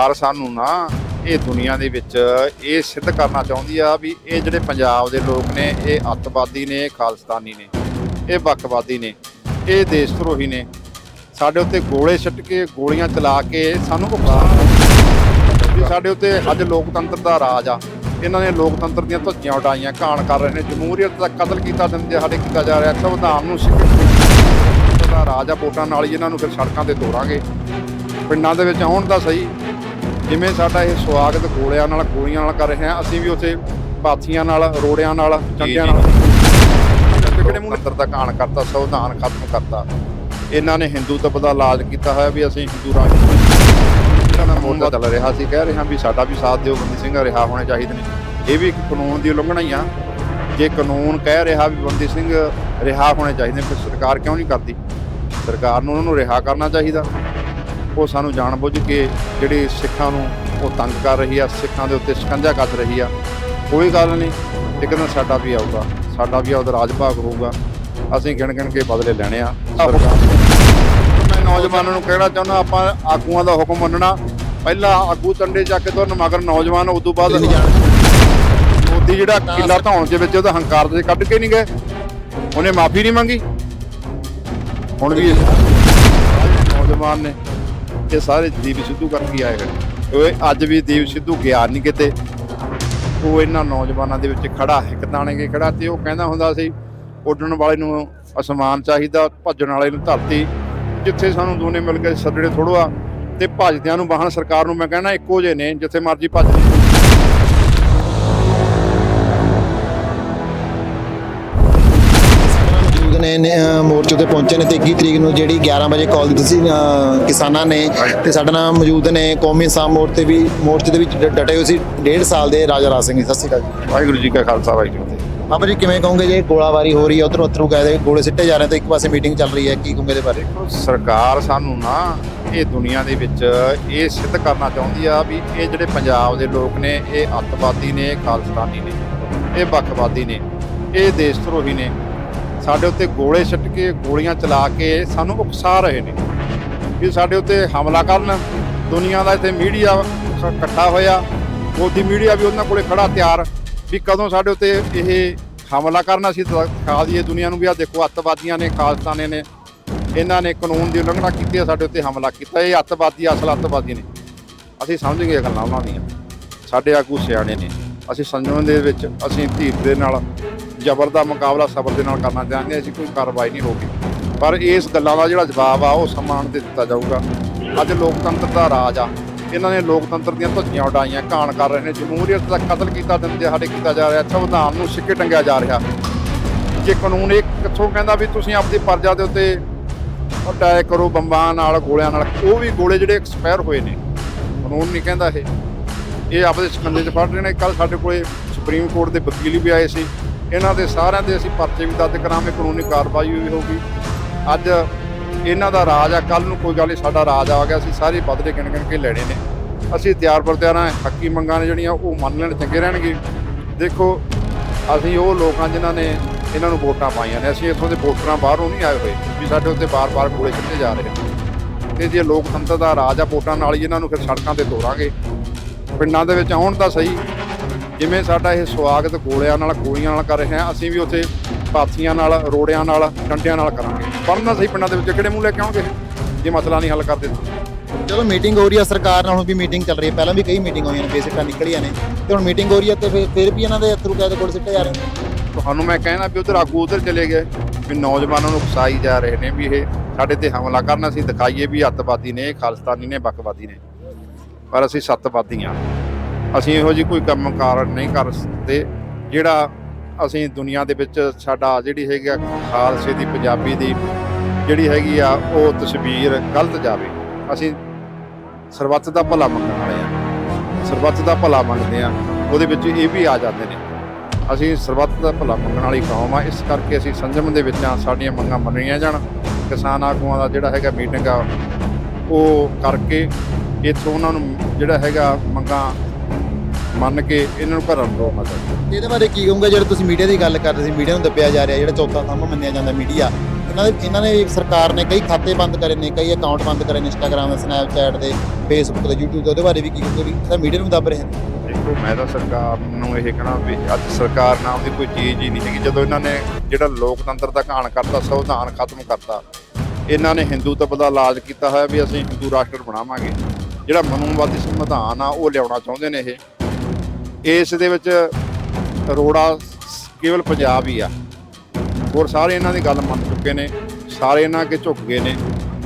ਪਰ ਸਾਨੂੰ ਨਾ ਇਹ ਦੁਨੀਆ ਦੇ ਵਿੱਚ ਇਹ ਸਿੱਧ ਕਰਨਾ ਚਾਹੁੰਦੀ ਆ ਵੀ ਇਹ ਜਿਹੜੇ ਪੰਜਾਬ ਦੇ ਲੋਕ ਨੇ, ਇਹ ਅੱਤਵਾਦੀ ਨੇ, ਇਹ ਖਾਲਸਤਾਨੀ ਨੇ, ਇਹ ਬੱਕਵਾਦੀ ਨੇ, ਇਹ ਦੇਸ਼ ਧਰੋਹੀ ਨੇ, ਸਾਡੇ ਉੱਤੇ ਗੋਲੇ ਛੱਟ ਕੇ, ਗੋਲੀਆਂ ਚਲਾ ਕੇ ਸਾਨੂੰ ਉਕਸਾ ਵੀ ਸਾਡੇ ਉੱਤੇ ਅੱਜ ਲੋਕਤੰਤਰ ਦਾ ਰਾਜ ਆ। ਇਹਨਾਂ ਨੇ ਲੋਕਤੰਤਰ ਦੀਆਂ ਧੱਜੀਆਂ ਉਡਾਈਆਂ, ਘਾਣ ਕਰ ਰਹੇ ਨੇ। ਜਮਹੂਰੀਅਤ ਦਾ ਕਤਲ ਕੀਤਾ ਦਿਨ ਦਿਹਾੜੇ ਕੀਤਾ ਜਾ ਰਿਹਾ। ਸੰਵਿਧਾਨ ਨੂੰ ਸਿੱਖ ਦਾ ਰਾਜ ਆ, ਵੋਟਾਂ ਨਾਲ ਹੀ ਇਹਨਾਂ ਨੂੰ ਫਿਰ ਸੜਕਾਂ ਤੇ ਤੋੜਾਂਗੇ। ਪਿੰਡਾਂ ਦੇ ਵਿੱਚ ਆਉਣ ਦਾ ਸਹੀ ਜਿਵੇਂ ਸਾਡਾ ਇਹ ਸਵਾਗਤ ਗੋਲਿਆਂ ਨਾਲ ਗੋਲੀਆਂ ਨਾਲ ਕਰ ਰਹੇ ਹਾਂ ਅਸੀਂ ਵੀ ਉੱਥੇ ਪਾਥੀਆਂ ਨਾਲ ਰੋੜਿਆਂ ਨਾਲ ਡੰਡਿਆਂ ਨਾਲ। ਕਿਹੜੇ ਮੂੰਹ ਅੰਦਰ ਦਾ ਕਾਣ ਕਰਤਾ ਸੰਵਿਧਾਨ ਖਤਮ ਕਰਤਾ। ਇਹਨਾਂ ਨੇ ਹਿੰਦੂਤਵ ਦਾ ਲਾਜ ਕੀਤਾ ਹੋਇਆ ਵੀ ਅਸੀਂ ਹਿੰਦੂ ਰਾਜ ਦਾ ਮੋਰਚਾ ਚੱਲ ਰਿਹਾ ਸੀ ਕਹਿ ਰਹੇ ਹਾਂ ਵੀ ਸਾਡਾ ਵੀ ਸਾਥ ਦਿਓ ਬੰਦੀ ਸਿੰਘ ਰਿਹਾ ਹੋਣੇ ਚਾਹੀਦੇ ਨੇ ਇਹ ਵੀ ਇੱਕ ਕਾਨੂੰਨ ਦੀ ਉਲੰਘਣਾ ਹੀ ਆ। ਜੇ ਕਾਨੂੰਨ ਕਹਿ ਰਿਹਾ ਵੀ ਬੰਦੀ ਸਿੰਘ ਰਿਹਾ ਹੋਣੇ ਚਾਹੀਦੇ ਫਿਰ ਸਰਕਾਰ ਕਿਉਂ ਨਹੀਂ ਕਰਦੀ? ਸਰਕਾਰ ਨੂੰ ਉਹਨਾਂ ਨੂੰ ਰਿਹਾ ਕਰਨਾ ਚਾਹੀਦਾ। ਉਹ ਸਾਨੂੰ ਜਾਣਬੁੱਝ ਕੇ ਜਿਹੜੇ ਸਿੱਖਾਂ ਨੂੰ ਉਹ ਤੰਗ ਕਰ ਰਹੀ ਆ ਸਿੱਖਾਂ ਦੇ ਉੱਤੇ ਸ਼ਿਕੰਜਾ ਕੱਸ ਰਹੀ ਆ ਕੋਈ ਗੱਲ ਨਹੀਂ। ਇੱਕ ਦਿਨ ਸਾਡਾ ਵੀ ਆਊਗਾ ਸਾਡਾ ਵੀ ਉਹਦਾ ਰਾਜ ਭਾਗ ਹੋਊਗਾ। ਅਸੀਂ ਗਿਣ ਗਿਣ ਕੇ ਬਦਲੇ ਲੈਣੇ ਆ। ਮੈਂ ਨੌਜਵਾਨਾਂ ਨੂੰ ਕਹਿਣਾ ਚਾਹੁੰਦਾ ਆਪਾਂ ਆਗੂਆਂ ਦਾ ਹੁਕਮ ਮੰਨਣਾ। ਪਹਿਲਾਂ ਆਗੂ ਟੰਡੇ ਚੱਕ ਕੇ ਤੋਂ ਮਗਰ ਨੌਜਵਾਨ ਉਸ ਤੋਂ ਬਾਅਦ ਮੋਦੀ ਜਿਹੜਾ ਕਿਲਾ ਧੌਣ ਦੇ ਵਿੱਚ ਉਹਦਾ ਹੰਕਾਰ ਦੇ ਕੱਢ ਕੇ ਨਹੀਂ ਗਏ? ਉਹਨੇ ਮਾਫੀ ਨਹੀਂ ਮੰਗੀ? ਹੁਣ ਵੀ ਨੌਜਵਾਨ ਨੇ ਇਹ ਸਾਰੇ ਦੀਪ ਸਿੱਧੂ ਕਰਕੇ ਆਏ ਹੋਏ। ਉਹ ਅੱਜ ਵੀ ਦੀਪ ਸਿੱਧੂ ਗਿਆ ਨਹੀਂ ਕਿਤੇ। ਉਹ ਇਹਨਾਂ ਨੌਜਵਾਨਾਂ ਦੇ ਵਿੱਚ ਖੜਾ ਹੈ ਕਦਾਣੇਗੇ ਖੜਾ ਤੇ ਉਹ ਕਹਿੰਦਾ ਹੁੰਦਾ ਸੀ, ਉੱਡਣ ਵਾਲੇ ਨੂੰ ਅਸਮਾਨ ਚਾਹੀਦਾ, ਭੱਜਣ ਵਾਲੇ ਨੂੰ ਧਰਤੀ। ਜਿੱਥੇ ਸਾਨੂੰ ਦੋਨੇ ਮਿਲ ਕੇ ਸੱਜੜੇ ਥੋੜੋ ਆ ਤੇ ਭੱਜਦਿਆਂ ਨੂੰ ਵਾਹਨ ਸਰਕਾਰ ਨੂੰ ਮੈਂ ਕਹਿੰਦਾ, ਇੱਕੋ ਜਿਹੇ ਨੇ, ਜਿੱਥੇ ਮਰਜ਼ੀ ਭੱਜ ਨੇ ਮੋਰਚੇ ਤੇ ਪਹੁੰਚੇ ਨੇ ਤੇ 21 ਤਰੀਕ ਨੂੰ ਜਿਹੜੀ 11 ਵਜੇ ਕਾਲ ਦਿੱਤੀ ਸੀ ਕਿਸਾਨਾਂ ਨੇ ਤੇ ਸਾਡੇ ਨਾਲ ਮੌਜੂਦ ਨੇ ਕੌਮੀ ਇਨਸਾਨ ਮੋਰਚੇ ਵੀ ਮੋਰਚੇ ਦੇ ਵਿੱਚ ਡਟੇ ਹੋਏ ਸੀ 1.5 ਸਾਲ ਦੇ ਰਾਜਾ ਰਾਜ ਸਿੰਘ ਜੀ। ਸਤਿ ਸ਼੍ਰੀ ਅਕਾਲ ਜੀ। ਵਾਹਿਗੁਰੂ ਜੀ ਕਾ ਖਾਲਸਾ ਵਾਹਿਗੁਰੂ ਜੀ। ਬਾਬਾ ਜੀ ਕਿਵੇਂ ਕਹੋਗੇ ਜੇ ਗੋਲਾਬਾਰੀ ਹੋ ਰਹੀ ਹੈ ਉਧਰ ਉਧਰੋਂ ਕਹਿੰਦੇ ਗੋਲੇ ਸਿੱਟੇ ਜਾ ਰਹੇ ਤੇ ਇੱਕ ਪਾਸੇ ਮੀਟਿੰਗ ਚੱਲ ਰਹੀ ਹੈ ਕੀ ਕਹੋਗੇ ਇਹਦੇ ਬਾਰੇ? ਸਰਕਾਰ ਸਾਨੂੰ ਨਾ ਇਹ ਦੁਨੀਆ ਦੇ ਵਿੱਚ ਇਹ ਸਿੱਧ ਕਰਨਾ ਚਾਹੁੰਦੀ ਆ ਵੀ ਇਹ ਜਿਹੜੇ ਪੰਜਾਬ ਦੇ ਲੋਕ ਨੇ ਇਹ ਅੱਤਵਾਦੀ ਨੇ ਇਹ ਖਾਲਸਤਾਨੀ ਨੇ ਇਹ ਬੱਖਵਾਦੀ ਨੇ ਇਹ ਦੇਸ਼ ਧਰੋਹੀ ਨੇ ਸਾਡੇ ਉੱਤੇ ਗੋਲੇ ਛੱਟ ਕੇ, ਗੋਲੀਆਂ ਚਲਾ ਕੇ ਸਾਨੂੰ ਉਕਸਾ ਰਹੇ ਨੇ। ਵੀ ਸਾਡੇ ਉੱਤੇ ਹਮਲਾ ਕਰਨ, ਦੁਨੀਆ ਦਾ ਇੱਥੇ ਮੀਡੀਆ ਇਕੱਠਾ ਹੋਇਆ, ਮੋਦੀ ਮੀਡੀਆ ਵੀ ਉਹਨਾਂ ਕੋਲੇ ਖੜਾ ਤਿਆਰ, ਵੀ ਕਦੋਂ ਸਾਡੇ ਉੱਤੇ ਇਹ ਹਮਲਾ ਕਰਨਾ ਸੀ ਦਿਖਾ ਦਈਏ। ਦੁਨੀਆ ਨੂੰ ਵੀ ਆ ਦੇਖੋ, ਅੱਤਵਾਦੀਆਂ ਨੇ ਖਾਲਸਤਾਨੇ ਨੇ, ਇਹਨਾਂ ਨੇ ਕਾਨੂੰਨ ਦੀ ਉਲੰਘਣਾ ਕੀਤੀ ਹੈ, ਸਾਡੇ ਉੱਤੇ ਹਮਲਾ ਕੀਤਾ। ਇਹ ਅੱਤਵਾਦੀ, ਅਸਲ ਅੱਤਵਾਦੀ ਨੇ। ਅਸੀਂ ਸਮਝ ਗਏ ਗੱਲਾਂ ਉਹਨਾਂ ਦੀਆਂ। ਸਾਡੇ ਆਗੂ ਸਿਆਣੇ ਨੇ। ਅਸੀਂ ਸੰਜਮ ਦੇ ਵਿੱਚ, ਅਸੀਂ ਧੀਰ ਦੇ ਨਾਲ ਜ਼ਬਰ ਦਾ ਮੁਕਾਬਲਾ ਸਬਰ ਦੇ ਨਾਲ ਕਰਨਾ ਚਾਹੁੰਦੇ ਹਾਂ, ਅਸੀਂ ਕੋਈ ਕਾਰਵਾਈ ਨਹੀਂ ਹੋਗੀ ਪਰ ਇਸ ਗੱਲਾਂ ਦਾ ਜਿਹੜਾ ਜਵਾਬ ਆ ਉਹ ਸਮਾਨ ਤੇ ਦਿੱਤਾ ਜਾਊਗਾ। ਅੱਜ ਲੋਕਤੰਤਰ ਦਾ ਰਾਜ ਆ। ਇਹਨਾਂ ਨੇ ਲੋਕਤੰਤਰ ਦੀਆਂ ਧੱਜੀਆਂ ਉਡਾਈਆਂ ਘਾਣ ਕਰ ਰਹੇ ਨੇ। ਜਮਹੂਰੀਅਤ ਦਾ ਕਤਲ ਕੀਤਾ ਦਿਨ ਦਿਹਾੜੇ ਕੀਤਾ ਜਾ ਰਿਹਾ ਸੰਵਿਧਾਨ ਨੂੰ ਸਿੱਕੇ ਟੰਗਿਆ ਜਾ ਰਿਹਾ। ਜੇ ਕਾਨੂੰਨ ਇਹ ਕਿੱਥੋਂ ਕਹਿੰਦਾ ਵੀ ਤੁਸੀਂ ਆਪਣੀ ਪਰਜਾ ਦੇ ਉੱਤੇ ਅਟੈਕ ਕਰੋ ਬੰਬਾਂ ਨਾਲ ਗੋਲਿਆਂ ਨਾਲ ਉਹ ਵੀ ਗੋਲੇ ਜਿਹੜੇ ਐਕਸਪਾਇਰ ਹੋਏ ਨੇ। ਕਾਨੂੰਨ ਨਹੀਂ ਕਹਿੰਦਾ ਇਹ। ਇਹ ਆਪਦੇ ਸਕੰਦੇ 'ਚ ਫੜ ਰਹੇ ਨੇ। ਕੱਲ ਸਾਡੇ ਕੋਲੇ ਸੁਪਰੀਮ ਕੋਰਟ ਦੇ ਵਕੀਲ ਵੀ ਆਏ ਸੀ। ਇਹਨਾਂ ਦੇ ਸਾਰਿਆਂ ਦੇ ਅਸੀਂ ਪਰਚੇ ਵੀ ਦਰਜ ਕਰਾਂਗੇ, ਕਾਨੂੰਨੀ ਕਾਰਵਾਈ ਵੀ ਹੋਊਗੀ। ਅੱਜ ਇਹਨਾਂ ਦਾ ਰਾਜ ਆ ਕੱਲ ਨੂੰ ਕੋਈ ਗੱਲ ਨਹੀਂ, ਸਾਡਾ ਰਾਜ ਆ ਗਿਆ, ਅਸੀਂ ਸਾਰੇ ਬਦਲੇ ਗਿਣ ਗਿਣ ਕੇ ਲੈਣੇ ਨੇ। ਅਸੀਂ ਤਿਆਰ ਪਰ ਤਿਆਰਾਂ ਹੱਕੀ ਮੰਗਾਂ ਨੇ ਜਿਹੜੀਆਂ, ਉਹ ਮੰਨ ਲੈਣ ਚੰਗੇ ਰਹਿਣਗੇ। ਦੇਖੋ, ਅਸੀਂ ਉਹ ਲੋਕਾਂ ਜਿਨ੍ਹਾਂ ਨੇ ਇਹਨਾਂ ਨੂੰ ਵੋਟਾਂ ਪਾਈਆਂ ਨੇ, ਅਸੀਂ ਇੱਥੋਂ ਦੇ ਵੋਟਰਾਂ ਬਾਹਰੋਂ ਨਹੀਂ ਆਏ ਹੋਏ, ਵੀ ਸਾਡੇ ਉੱਤੇ ਬਾਰ-ਬਾਰ ਗੋਲੇ ਕੱਢੇ ਜਾ ਰਹੇ ਨੇ। ਤੇ ਜੇ ਲੋਕਤੰਤਰ ਦਾ ਰਾਜ ਆ, ਵੋਟਾਂ ਨਾਲ ਹੀ ਇਹਨਾਂ ਨੂੰ ਫਿਰ ਸੜਕਾਂ ਤੇ ਤੋਰਾਂਗੇ। ਪਿੰਡਾਂ ਦੇ ਵਿੱਚ ਆਉਣ ਤਾਂ ਸਹੀ ਜਿਵੇਂ ਸਾਡਾ ਇਹ ਸਵਾਗਤ ਗੋਲਿਆਂ ਨਾਲ ਗੋਲੀਆਂ ਨਾਲ ਕਰ ਰਹੇ ਹਾਂ ਅਸੀਂ ਵੀ ਉੱਥੇ ਪਾਥੀਆਂ ਨਾਲ ਰੋੜਿਆਂ ਨਾਲ ਡੰਡਿਆਂ ਨਾਲ ਕਰਾਂਗੇ। ਪੜਨਾ ਸਹੀ ਪਿੰਡਾਂ ਦੇ ਵਿੱਚ ਕਿਹੜੇ ਮੂੰਹ ਲੈ ਕੇ ਜੇ ਮਸਲਾ ਨਹੀਂ ਹੱਲ ਕਰਦੇ ਚਲੋ ਮੀਟਿੰਗ ਹੋ ਰਹੀ ਹੈ ਸਰਕਾਰ ਨਾਲ ਹੁਣ ਵੀ ਮੀਟਿੰਗ ਚੱਲ ਰਹੀ ਹੈ ਪਹਿਲਾਂ ਵੀ ਕਈ ਮੀਟਿੰਗ ਹੋਈਆਂ ਨੇ ਬੇਸਿਕਾ ਨਿਕਲੀਆਂ ਨੇ। ਤੇ ਹੁਣ ਮੀਟਿੰਗ ਹੋ ਰਹੀ ਹੈ ਤੇ ਫਿਰ ਫਿਰ ਵੀ ਇਹਨਾਂ ਦੇ ਅਥਰੂ ਕਹਿੰਦੇ ਗੋਲੇ ਸਿੱਟੇ ਜਾ ਰਹੇ ਨੇ। ਤੁਹਾਨੂੰ ਮੈਂ ਕਹਿਣਾ ਵੀ ਉਧਰ ਆਗੂ ਉਧਰ ਚਲੇ ਗਏ ਵੀ ਨੌਜਵਾਨਾਂ ਨੂੰ ਉਕਸਾਈ ਜਾ ਰਹੇ ਨੇ ਵੀ ਇਹ ਸਾਡੇ ਤੇ ਹਮਲਾ ਕਰਨ ਅਸੀਂ ਦਿਖਾਈਏ ਵੀ ਅੱਤਵਾਦੀ ਨੇ ਖਾਲਸਤਾਨੀ ਨੇ ਬੱਕਵਾਦੀ ਨੇ। ਪਰ ਅਸੀਂ ਸੱਤਵਾਦੀ ਹਾਂ ਅਸੀਂ ਇਹੋ ਜਿਹੀ ਕੋਈ ਕੰਮ ਕਾਰ ਨਹੀਂ ਕਰ ਸਕਦੇ, ਜਿਹੜਾ ਅਸੀਂ ਦੁਨੀਆ ਦੇ ਵਿੱਚ ਸਾਡਾ ਜਿਹੜੀ ਹੈਗੀ ਆ ਖਾਲਸੇ ਦੀ, ਪੰਜਾਬੀ ਦੀ ਜਿਹੜੀ ਹੈਗੀ ਆ ਉਹ ਤਸਵੀਰ ਗਲਤ ਜਾਵੇ। ਅਸੀਂ ਸਰਬੱਤ ਦਾ ਭਲਾ ਮੰਗਣ ਵਾਲੇ ਆ। ਸਰਬੱਤ ਦਾ ਭਲਾ ਮੰਗਦੇ ਆ, ਉਹਦੇ ਵਿੱਚ ਇਹ ਵੀ ਆ ਜਾਂਦੇ ਨੇ। ਅਸੀਂ ਸਰਬੱਤ ਦਾ ਭਲਾ ਮੰਗਣ ਵਾਲੀ ਕੌਮ ਆ, ਇਸ ਕਰਕੇ ਅਸੀਂ ਸੰਜਮ ਦੇ ਵਿੱਚ ਆ, ਸਾਡੀਆਂ ਮੰਗਾਂ ਮੰਨੀਆਂ ਜਾਣ। ਕਿਸਾਨ ਆਗੂਆਂ ਦਾ ਜਿਹੜਾ ਹੈਗਾ ਮੀਟਿੰਗ ਆ, ਉਹ ਕਰਕੇ ਇੱਥੋਂ ਉਹਨਾਂ ਨੂੰ ਜਿਹੜਾ ਹੈਗਾ ਮੰਗਾਂ ਮੰਨ ਕੇ ਇਹਨਾਂ ਨੂੰ ਘਰਾਂ ਨੂੰ ਰੋਕਣਾ ਚਾਹੀਦਾ ਇਹਦੇ ਬਾਰੇ ਕੀ ਕਹੋਗੇ? ਜਿਹੜੇ ਤੁਸੀਂ ਮੀਡੀਆ ਦੀ ਗੱਲ ਕਰਦੇ ਸੀ ਮੀਡੀਆ ਨੂੰ ਦੱਬਿਆ ਜਾ ਰਿਹਾ ਜਿਹੜਾ ਚੌਥਾ ਥੰਮ ਮੰਨਿਆ ਜਾਂਦਾ ਮੀਡੀਆ ਇਹਨਾਂ ਦੇ ਇਹਨਾਂ ਨੇ ਸਰਕਾਰ ਨੇ ਕਈ ਖਾਤੇ ਬੰਦ ਕਰੇ ਨੇ ਕਈ ਅਕਾਊਂਟ ਬੰਦ ਕਰੇ ਨੇ ਇੰਸਟਾਗ੍ਰਾਮ ਸਨੈਪਚੈਟ ਦੇ ਫੇਸਬੁੱਕ ਦੇ YouTube ਦੇ ਉਹਦੇ ਬਾਰੇ ਵੀ ਕੀ ਕਹੋਗੇ ਵੀ ਇਹਦਾ ਮੀਡੀਆ ਨੂੰ ਦੱਬ ਰਹੇ ਨੇ? ਦੇਖੋ ਮੈਂ ਤਾਂ ਸਰਕਾਰ ਨੂੰ ਇਹ ਕਹਿਣਾ ਵੀ ਅੱਜ ਸਰਕਾਰ ਨਾਮ ਦੀ ਕੋਈ ਚੀਜ਼ ਹੀ ਨਹੀਂ ਹੈਗੀ। ਜਦੋਂ ਇਹਨਾਂ ਨੇ ਜਿਹੜਾ ਲੋਕਤੰਤਰ ਦਾ ਘਾਣ ਕਰਤਾ ਸੰਵਿਧਾਨ ਖਤਮ ਕਰਤਾ ਇਹਨਾਂ ਨੇ ਹਿੰਦੂਤਵ ਦਾ ਇਲਾਜ ਕੀਤਾ ਹੋਇਆ ਵੀ ਅਸੀਂ ਹਿੰਦੂ ਰਾਸ਼ਟਰ ਬਣਾਵਾਂਗੇ। ਜਿਹੜਾ ਮਨੂਵਾਦੀ ਸੰਵਿਧਾਨ ਆ ਉਹ ਲਿਆਉਣਾ ਚਾਹੁੰਦੇ ਨੇ ਇਹ। ਇਸ ਦੇ ਵਿੱਚ ਰੋੜਾ ਕੇਵਲ ਪੰਜਾਬ ਹੀ ਆ। ਹੋਰ ਸਾਰੇ ਇਹਨਾਂ ਦੀ ਗੱਲ ਮੰਨ ਚੁੱਕੇ ਨੇ, ਸਾਰੇ ਇਹਨਾਂ ਅੱਗੇ ਝੁੱਕ ਗਏ ਨੇ।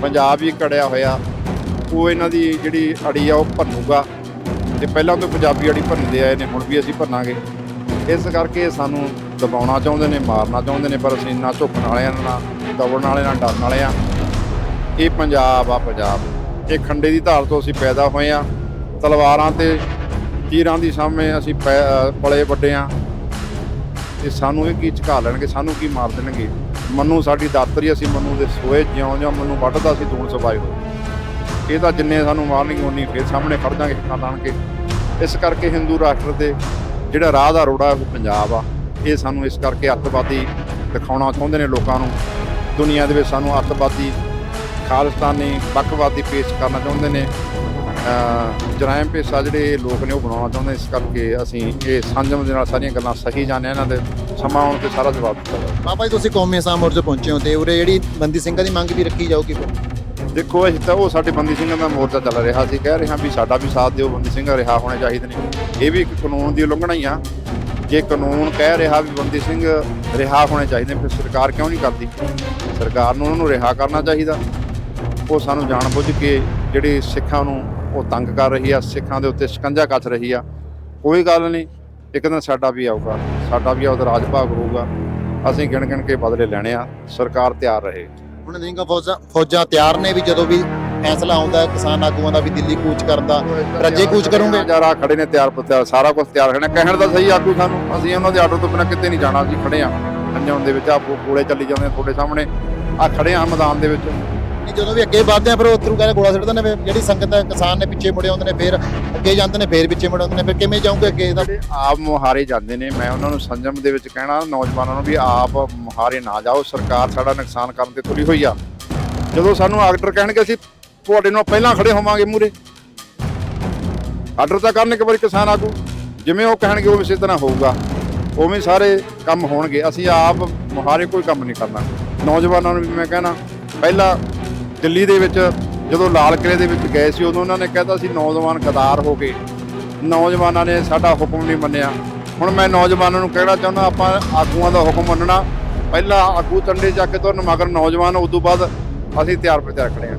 ਪੰਜਾਬ ਹੀ ਕੜਿਆ ਹੋਇਆ, ਉਹ ਇਹਨਾਂ ਦੀ ਜਿਹੜੀ ਅੜੀ ਆ, ਉਹ ਭੰਨੂਗਾ। ਤੇ ਪਹਿਲਾਂ ਤੋਂ ਪੰਜਾਬੀ ਅੜੀ ਭਰਨਦੇ ਆਏ ਨੇ, ਹੁਣ ਵੀ ਅਸੀਂ ਭੰਨਾਂਗੇ। ਇਸ ਕਰਕੇ ਸਾਨੂੰ ਦਬਾਉਣਾ ਚਾਹੁੰਦੇ ਨੇ, ਮਾਰਨਾ ਚਾਹੁੰਦੇ ਨੇ, ਪਰ ਅਸੀਂ ਇੰਨਾ ਝੁਕਣ ਵਾਲਿਆਂ ਨਾਲ ਦਬਣ ਵਾਲੇ ਨਾਲ ਡਰਨ ਵਾਲੇ ਆ। ਇਹ ਪੰਜਾਬ ਆ, ਪੰਜਾਬ। ਇਹ ਖੰਡੇ ਦੀ ਧਾਰ ਤੋਂ ਅਸੀਂ ਪੈਦਾ ਹੋਏ ਆ। ਤਲਵਾਰਾਂ ਤੇ ਤੀਰਾਂ ਦੀ ਸਾਹਮਣੇ ਅਸੀਂ ਪੈ- ਪਲੇ ਵੱਡੇ ਆ। ਤੇ ਸਾਨੂੰ ਇਹ ਕੀ ਝਕਾ ਲੈਣਗੇ, ਸਾਨੂੰ ਕੀ ਮਾਰ ਦੇਣਗੇ? ਮੰਨੂ ਸਾਡੀ ਦਾਤਰੀ, ਅਸੀਂ ਮੰਨੂ ਦੇ ਸੋਏ ਜਿਉਂ ਜਿਉਂ ਮੰਨੂ ਵੱਢਦਾ ਸੀ ਦੂਣ ਸਬਾਈ ਹੋ ਇਹ ਤਾਂ ਜਿੰਨੇ ਸਾਨੂੰ ਮਾਰਨਗੇ ਉਨੀ ਫਿਰ ਸਾਹਮਣੇ ਖੜ ਜਾਾਂਗੇ ਹੱਥਾਂ ਲਾਣ ਕੇ। ਇਸ ਕਰਕੇ ਹਿੰਦੂ ਰਾਸ਼ਟਰ ਦੇ ਜਿਹੜਾ ਰਾਹ ਦਾ ਰੋੜਾ ਉਹ ਪੰਜਾਬ ਆ। ਇਹ ਸਾਨੂੰ ਇਸ ਕਰਕੇ ਅੱਤਵਾਦੀ ਦਿਖਾਉਣਾ ਚਾਹੁੰਦੇ ਨੇ ਲੋਕਾਂ ਨੂੰ। ਦੁਨੀਆ ਦੇ ਵਿੱਚ ਸਾਨੂੰ ਅੱਤਵਾਦੀ ਖਾਲਿਸਤਾਨੀ ਵੱਖਵਾਦੀ ਪੇਸ਼ ਕਰਨਾ ਚਾਹੁੰਦੇ ਨੇ। ਜਰਾਇਮ ਪੇਸ਼ਾ ਜਿਹੜੇ ਲੋਕ ਨੇ ਉਹ ਬਣਾਉਣਾ ਚਾਹੁੰਦੇ ਇਸ ਕਰਕੇ ਅਸੀਂ ਇਹ ਸੰਜਮ ਦੇ ਨਾਲ ਸਾਰੀਆਂ ਗੱਲਾਂ ਸਹੀ ਜਾਣਦੇ ਇਹਨਾਂ ਦੇ। ਸਮਾਂ ਆਉਣ ਤੇ ਸਾਰਾ ਜਵਾਬ ਦਿੱਤਾ ਬਾਬਾ ਜੀ ਤੁਸੀਂ ਕੌਮੀ ਅਸਾਮ ਮੋਰਚੇ ਪਹੁੰਚੇ ਹੋ ਤੇ ਉਰੇ ਜਿਹੜੀ ਬੰਦੀ ਸਿੰਘਾਂ ਦੀ ਮੰਗ ਵੀ ਰੱਖੀ ਜਾਊਗੀ ਦੇਖੋ ਅਸੀਂ ਤਾਂ ਉਹ ਸਾਡੇ ਬੰਦੀ ਸਿੰਘਾਂ ਦਾ ਮੋਰਚਾ ਚੱਲ ਰਿਹਾ ਸੀ। ਕਹਿ ਰਹੇ ਹਾਂ ਵੀ ਸਾਡਾ ਵੀ ਸਾਥ ਦਿਓ ਬੰਦੀ ਸਿੰਘ ਰਿਹਾ ਹੋਣੇ ਚਾਹੀਦੇ ਨੇ। ਇਹ ਵੀ ਇੱਕ ਕਾਨੂੰਨ ਦੀ ਉਲੰਘਣਾ ਹੀ ਆ। ਜੇ ਕਾਨੂੰਨ ਕਹਿ ਰਿਹਾ ਵੀ ਬੰਦੀ ਸਿੰਘ ਰਿਹਾ ਹੋਣੇ ਚਾਹੀਦੇ ਫਿਰ ਸਰਕਾਰ ਕਿਉਂ ਨਹੀਂ ਕਰਦੀ? ਸਰਕਾਰ ਨੂੰ ਉਹਨਾਂ ਨੂੰ ਰਿਹਾ ਕਰਨਾ ਚਾਹੀਦਾ। ਉਹ ਸਾਨੂੰ ਜਾਣਬੁੱਝ ਕੇ ਜਿਹੜੇ ਸਿੱਖਾਂ ਨੂੰ ਉਹ ਤੰਗ ਕਰ ਰਹੀ ਆ ਸਿੱਖਾਂ ਦੇ ਉੱਤੇ ਸ਼ਿਕੰਜਾ ਕੱਸ ਰਹੀ ਆ ਕੋਈ ਗੱਲ ਨਹੀਂ ਇੱਕ ਦਿਨ ਸਾਡਾ ਵੀ ਆਊਗਾ ਸਾਡਾ ਵੀ ਉਹਦਾ ਰਾਜ ਭਾਗ ਹੋਊਗਾ ਅਸੀਂ ਗਿਣ ਗਿਣ ਕੇ ਬਦਲੇ ਲੈਣੇ ਆ ਸਰਕਾਰ ਤਿਆਰ ਰਹੇ। ਹੁਣ ਨਿੰਗਾ ਫੌਜਾਂ ਫੌਜਾਂ ਤਿਆਰ ਨੇ ਵੀ ਜਦੋਂ ਵੀ ਫੈਸਲਾ ਆਉਂਦਾ ਕਿਸਾਨ ਆਗੂਆਂ ਦਾ ਵੀ ਦਿੱਲੀ ਕੂਚ ਕਰਦਾ ਰੱਜੇ ਕੂਚ ਕਰੋਗੇ? ਯਾਰਾ ਖੜੇ ਨੇ ਤਿਆਰ ਤਿਆਰ ਸਾਰਾ ਕੁਝ ਤਿਆਰ ਨੇ ਕਹਿਣ ਦਾ ਸਹੀ ਆਗੂ ਸਾਨੂੰ ਅਸੀਂ ਉਹਨਾਂ ਦੇ ਆਰਡਰ ਤੋਂ ਬਿਨਾਂ ਕਿਤੇ ਨਹੀਂ ਜਾਣਾ ਅਸੀਂ ਖੜੇ ਆ। ਅੰਜਾਉਣ ਦੇ ਵਿੱਚ ਆ ਕੋਲੇ ਚੱਲੀ ਜਾਂਦੇ ਤੁਹਾਡੇ ਸਾਹਮਣੇ ਆ ਖੜੇ ਆ ਮੈਦਾਨ ਦੇ ਵਿੱਚ। ਨਹੀਂ ਜਦੋਂ ਵੀ ਅੱਗੇ ਵੱਧਦੇ ਆ, ਫਿਰ ਉਹ ਉੱਤਰੂ, ਕਹਿੰਦੇ ਗੋਲਾ ਸਿੱਟਦੇ ਨੇ, ਫਿਰ ਜਿਹੜੀ ਸੰਗਤ ਹੈ, ਕਿਸਾਨ ਨੇ ਪਿੱਛੇ ਮੁੜੇ ਆਉਂਦੇ ਨੇ, ਫਿਰ ਅੱਗੇ ਜਾਂਦੇ ਨੇ, ਫਿਰ ਪਿੱਛੇ ਮੁੜੇ ਆਉਂਦੇ ਨੇ, ਫਿਰ ਕਿਵੇਂ ਜਾਊਂਗੇ ਅੱਗੇ ਦਾ ਆਪ ਮੁਹਾਰੇ ਜਾਂਦੇ ਨੇ, ਮੈਂ ਉਹਨਾਂ ਨੂੰ ਸੰਜਮ ਦੇ ਵਿੱਚ ਕਹਿਣਾ, ਨੌਜਵਾਨਾਂ ਨੂੰ ਵੀ ਆਪ ਮੁਹਾਰੇ ਨਾ ਜਾਓ, ਸਰਕਾਰ ਸਾਡਾ ਨੁਕਸਾਨ ਕਰਨ ਤੇ ਤੁਲੀ ਹੋਈ ਆ। ਜਦੋਂ ਸਾਨੂੰ ਆਰਡਰ ਕਹਿਣਗੇ, ਅਸੀਂ ਤੁਹਾਡੇ ਨਾਲ ਪਹਿਲਾਂ ਖੜੇ ਹੋਵਾਂਗੇ ਮੂਰੇ ਆਰਡਰ ਤਾਂ ਕਰਨ ਇੱਕ ਵਾਰੀ ਕਿਸਾਨ ਆਗੂ, ਜਿਵੇਂ ਉਹ ਕਹਿਣਗੇ, ਉਹ ਇਸੇ ਤਰ੍ਹਾਂ ਹੋਊਗਾ। ਉਵੇਂ ਸਾਰੇ ਕੰਮ ਹੋਣਗੇ, ਅਸੀਂ ਆਪ ਮੁਹਾਰੇ ਕੋਈ ਕੰਮ ਨਹੀਂ ਕਰਨਾ। ਨੌਜਵਾਨਾਂ ਨੂੰ ਵੀ ਮੈਂ ਕਹਿਣਾ, ਪਹਿਲਾਂ ਦਿੱਲੀ ਦੇ ਵਿੱਚ ਜਦੋਂ ਲਾਲ ਕਿਲੇ ਦੇ ਵਿੱਚ ਗਏ ਸੀ ਉਦੋਂ ਉਹਨਾਂ ਨੇ ਕਹਿਤਾ ਸੀ ਨੌਜਵਾਨ ਗਦਾਰ ਹੋ ਗਏ ਨੌਜਵਾਨਾਂ ਨੇ ਸਾਡਾ ਹੁਕਮ ਨਹੀਂ ਮੰਨਿਆ। ਹੁਣ ਮੈਂ ਨੌਜਵਾਨਾਂ ਨੂੰ ਕਹਿਣਾ ਚਾਹੁੰਦਾ ਆਪਾਂ ਆਗੂਆਂ ਦਾ ਹੁਕਮ ਮੰਨਣਾ। ਪਹਿਲਾਂ ਆਗੂ ਟੰਡੇ ਚੱਕ ਕੇ ਤੁਰਨ ਮਗਰ ਨੌਜਵਾਨ ਉਸ ਤੋਂ ਬਾਅਦ ਅਸੀਂ ਤਿਆਰ ਪਰ ਤਿਆਰ ਖੜੇ ਹਾਂ।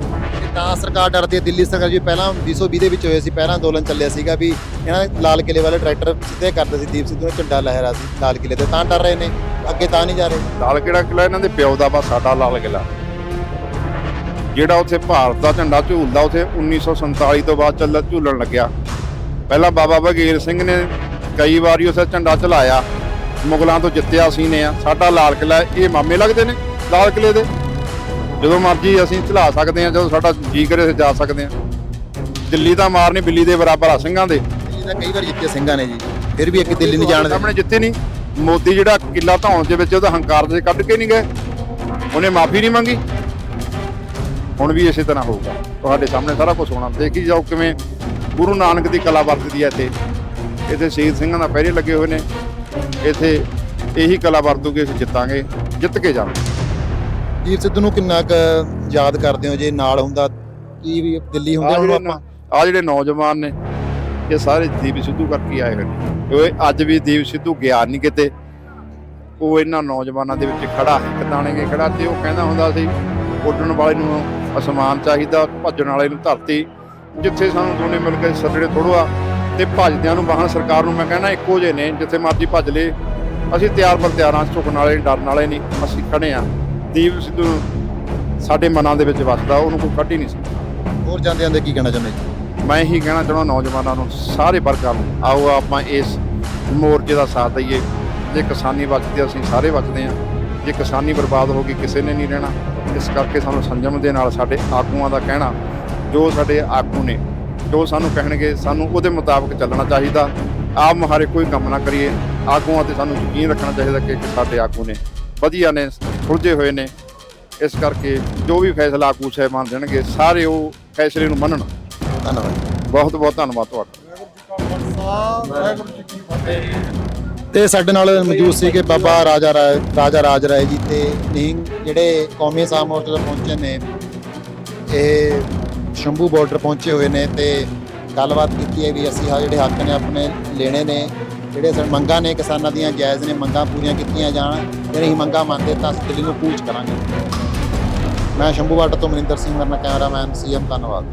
ਤੇ ਸਰਕਾਰ ਡਰਦੀ ਹੈ ਦਿੱਲੀ ਸਰਕਾਰ ਜੀ ਪਹਿਲਾਂ 2020 ਦੇ ਵਿੱਚ ਹੋਏ ਸੀ ਪਹਿਲਾਂ ਅੰਦੋਲਨ ਚੱਲਿਆ ਸੀਗਾ ਵੀ ਇਹਨਾਂ ਨੇ ਲਾਲ ਕਿਲੇ ਵਾਲੇ ਟਰੈਕਟਰ ਸਿੱਧੇ ਕਰਦੇ ਸੀ ਦੀਪ ਸਿੱਧੂ ਨੇ ਝੰਡਾ ਲਹਿਰਾ ਸੀ ਲਾਲ ਕਿਲੇ ਤੇ ਤਾਂ ਡਰ ਰਹੇ ਨੇ ਅੱਗੇ ਤਾਂ ਨਹੀਂ ਜਾ ਰਹੇ। ਲਾਲ ਕਿਹੜਾ ਕਿਲਾ ਇਹਨਾਂ ਦੇ ਪਿਓ ਦਾ ਵਾ ਸਾਡਾ ਲਾਲ ਕਿਲਾ ਜਿਹੜਾ ਉੱਥੇ ਭਾਰਤ ਦਾ ਝੰਡਾ ਝੂਲਦਾ ਉੱਥੇ 1947 ਤੋਂ ਬਾਅਦ ਚੱਲ ਝੂਲਣ ਲੱਗਿਆ। ਪਹਿਲਾਂ ਬਾਬਾ ਬਗੀਰ ਸਿੰਘ ਨੇ ਕਈ ਵਾਰੀ ਉਸੇ ਝੰਡਾ ਚਲਾਇਆ ਮੁਗਲਾਂ ਤੋਂ ਜਿੱਤਿਆ ਸੀ ਨੇ ਆ। ਸਾਡਾ ਲਾਲ ਕਿਲਾ ਇਹ ਮਾਮੇ ਲੱਗਦੇ ਨੇ ਲਾਲ ਕਿਲੇ ਦੇ? ਜਦੋਂ ਮਰਜ਼ੀ ਅਸੀਂ ਚਲਾ ਸਕਦੇ ਹਾਂ ਜਦੋਂ ਸਾਡਾ ਜੀ ਕਰੇ ਅਸੀਂ ਜਾ ਸਕਦੇ ਹਾਂ ਦਿੱਲੀ ਦਾ ਮਾਰ ਨਹੀਂ ਬਿੱਲੀ ਦੇ ਬਰਾਬਰ ਆ ਸਿੰਘਾਂ ਦੇ। ਦਿੱਲੀ ਤਾਂ ਕਈ ਵਾਰ ਜਿੱਤੇ ਸਿੰਘਾਂ ਨੇ ਜੀ ਫਿਰ ਵੀ ਅੱਗੇ ਦਿੱਲੀ ਨਹੀਂ ਜਾਣ ਸਾਹਮਣੇ ਜਿੱਤੇ ਨਹੀਂ। ਮੋਦੀ ਜਿਹੜਾ ਕਿਲਾ ਧੌਣ ਦੇ ਵਿੱਚ ਉਹਦਾ ਹੰਕਾਰ ਦੇ ਕੱਢ ਕੇ ਨਹੀਂ ਗਏ। ਉਹਨੇ ਮਾਫੀ ਨਹੀਂ ਮੰਗੀ। ਹੁਣ ਵੀ ਇਸੇ ਤਰ੍ਹਾਂ ਹੋਊਗਾ। ਤੁਹਾਡੇ ਸਾਹਮਣੇ ਸਾਰਾ ਕੁਝ ਹੋਣਾ। ਦੇਖੀ ਜਾਓ ਕਿਵੇਂ ਗੁਰੂ ਨਾਨਕ ਦੀ ਕਲਾ ਵਰਤਦੀ ਹੈ ਇੱਥੇ। ਇੱਥੇ ਸ਼ਹੀਦ ਸਿੰਘਾਂ ਦਾ ਪਹਿਰੇ ਲੱਗੇ ਹੋਏ ਨੇ। ਇੱਥੇ ਇਹੀ ਕਲਾ ਵਰਤੂਗੇ ਅਸੀਂ ਜਿੱਤਾਂਗੇ ਜਿੱਤ ਕੇ ਜਾਵਾਂਗੇ। ਦੀਪ ਸਿੱਧੂ ਨੂੰ ਕਿੰਨਾ ਕੁ ਯਾਦ ਕਰਦੇ ਹੋ? ਜੇ ਨਾਲ ਹੁੰਦਾ ਕੀ ਵੀ ਦਿੱਲੀ ਹੁੰਦੇ ਹੁਣ ਆਪਾਂ? ਆ ਜਿਹੜੇ ਨੌਜਵਾਨ ਨੇ ਇਹ ਸਾਰੇ ਦੀਪ ਸਿੱਧੂ ਕਰਕੇ ਆਏ ਹੋਏ ਨੇ। ਉਹ ਅੱਜ ਵੀ ਦੀਪ ਸਿੱਧੂ ਗਿਆ ਨਹੀਂ ਕਿਤੇ। ਉਹ ਇਹਨਾਂ ਨੌਜਵਾਨਾਂ ਦੇ ਵਿੱਚ ਖੜਾ ਹੈ। ਕਦਾਣੇਗੇ ਖੜਾ ਤੇ ਉਹ ਕਹਿੰਦਾ ਹੁੰਦਾ ਸੀ ਉੱਡਣ ਵਾਲੇ ਨੂੰ ਅਸਮਾਨ ਚਾਹੀਦਾ ਭੱਜਣ ਵਾਲੇ ਨੂੰ ਧਰਤੀ ਜਿੱਥੇ ਸਾਨੂੰ ਦੋਨੇ ਮਿਲ ਕੇ ਸੱਜੜੇ ਥੋੜਵਾ ਤੇ ਭੱਜਦਿਆਂ ਨੂੰ ਵਾਹਨ ਸਰਕਾਰ ਨੂੰ ਮੈਂ ਕਹਿੰਦਾ ਇੱਕੋ ਜਿਹੇ ਨੇ ਜਿੱਥੇ ਮਰਜ਼ੀ ਭੱਜ ਲੇ ਅਸੀਂ ਤਿਆਰ ਪਰ ਤਿਆਰਾਂ ਝੁਕਣ ਵਾਲੇ ਡਰਨ ਵਾਲੇ ਨਹੀਂ ਅਸੀਂ ਖੜੇ ਆ ਦੀਪ ਸਿੱਧੂ ਸਾਡੇ ਮਨਾਂ ਦੇ ਵਿੱਚ ਵੱਸਦਾ ਉਹਨੂੰ ਕੋਈ ਕੱਢ ਹੀ ਨਹੀਂ ਸਕਦਾ। ਹੋਰ ਜਾਂਦੇ ਜਾਂਦੇ ਕੀ ਕਹਿਣਾ ਚਾਹੁੰਦੇ ਜੀ? ਮੈਂ ਇਹੀ ਕਹਿਣਾ ਚਾਹੁੰਦਾ ਨੌਜਵਾਨਾਂ ਨੂੰ ਸਾਰੇ ਵਰਗਾਂ ਨੂੰ ਆਓ ਆਪਾਂ ਇਸ ਮੋਰਚੇ ਦਾ ਸਾਥ ਦਈਏ। ਜੇ ਕਿਸਾਨੀ ਬਚਦੀ ਆ, ਅਸੀਂ ਸਾਰੇ ਬਚਦੇ ਹਾਂ ਜੇ ਕਿਸਾਨੀ ਬਰਬਾਦ ਹੋ ਗਈ ਕਿਸੇ ਨੇ ਨਹੀਂ ਰਹਿਣਾ ਇਸ ਕਰਕੇ ਸਾਨੂੰ ਸੰਜਮ ਦੇ ਨਾਲ ਸਾਡੇ ਆਗੂਆਂ ਦਾ ਕਹਿਣਾ ਜੋ ਸਾਡੇ ਆਗੂ ਨੇ ਜੋ ਸਾਨੂੰ ਕਹਿਣਗੇ ਸਾਨੂੰ ਉਹਦੇ ਮੁਤਾਬਕ ਚੱਲਣਾ ਚਾਹੀਦਾ। ਆਪ ਮੁਹਾਰੇ ਕੋਈ ਕੰਮ ਨਾ ਕਰੀਏ। ਆਗੂਆਂ ਤੇ ਸਾਨੂੰ ਯਕੀਨ ਰੱਖਣਾ ਚਾਹੀਦਾ ਕਿ ਸਾਡੇ ਆਗੂ ਨੇ ਵਧੀਆ ਨੇ ਸੁਲਝੇ ਹੋਏ ਨੇ। ਇਸ ਕਰਕੇ ਜੋ ਵੀ ਫੈਸਲਾ ਆਗੂ ਸਾਹਿਬਾਨ ਦੇਣਗੇ ਸਾਰੇ ਉਹ ਫੈਸਲੇ ਨੂੰ ਮੰਨਣ। ਧੰਨਵਾਦ। ਬਹੁਤ ਬਹੁਤ ਧੰਨਵਾਦ ਤੁਹਾਡਾ। ਤੇ ਸਾਡੇ ਨਾਲ ਮੌਜੂਦ ਸੀਗੇ ਬਾਬਾ ਰਾਜਾ ਰਾਏ, ਰਾਜਾ ਰਾਜ ਰਾਏ ਜੀ ਤੇ ਨਿਹੰਗ, ਜਿਹੜੇ ਕੌਮੀ ਅਸਾਮ ਮੋਰਚੇ ਪਹੁੰਚੇ ਨੇ। ਇਹ ਸ਼ੰਭੂ ਬਾਰਡਰ ਪਹੁੰਚੇ ਹੋਏ ਨੇ ਤੇ ਗੱਲਬਾਤ ਕੀਤੀ ਹੈ ਵੀ ਅਸੀਂ ਆ ਜਿਹੜੇ ਹੱਕ ਨੇ ਆਪਣੇ ਲੈਣੇ ਨੇ, ਜਿਹੜੇ ਸਨ ਮੰਗਾਂ ਨੇ ਕਿਸਾਨਾਂ ਦੀਆਂ, ਜਾਇਜ਼ ਨੇ, ਮੰਗਾਂ ਪੂਰੀਆਂ ਕੀਤੀਆਂ ਜਾਣ ਜੇ ਨਹੀਂ ਮੰਗਾਂ ਮੰਨਦੇ ਤਾਂ ਅਸੀਂ ਦਿੱਲੀ ਨੂੰ ਕੂਚ ਕਰਾਂਗੇ। ਮੈਂ ਸ਼ੰਭੂ ਬਾਰਡਰ ਤੋਂ ਮਨਿੰਦਰ ਸਿੰਘ ਮਰਨਾ ਕੈਮਰਾਮੈਨ ਸੀਐਮ ਧੰਨਵਾਦ।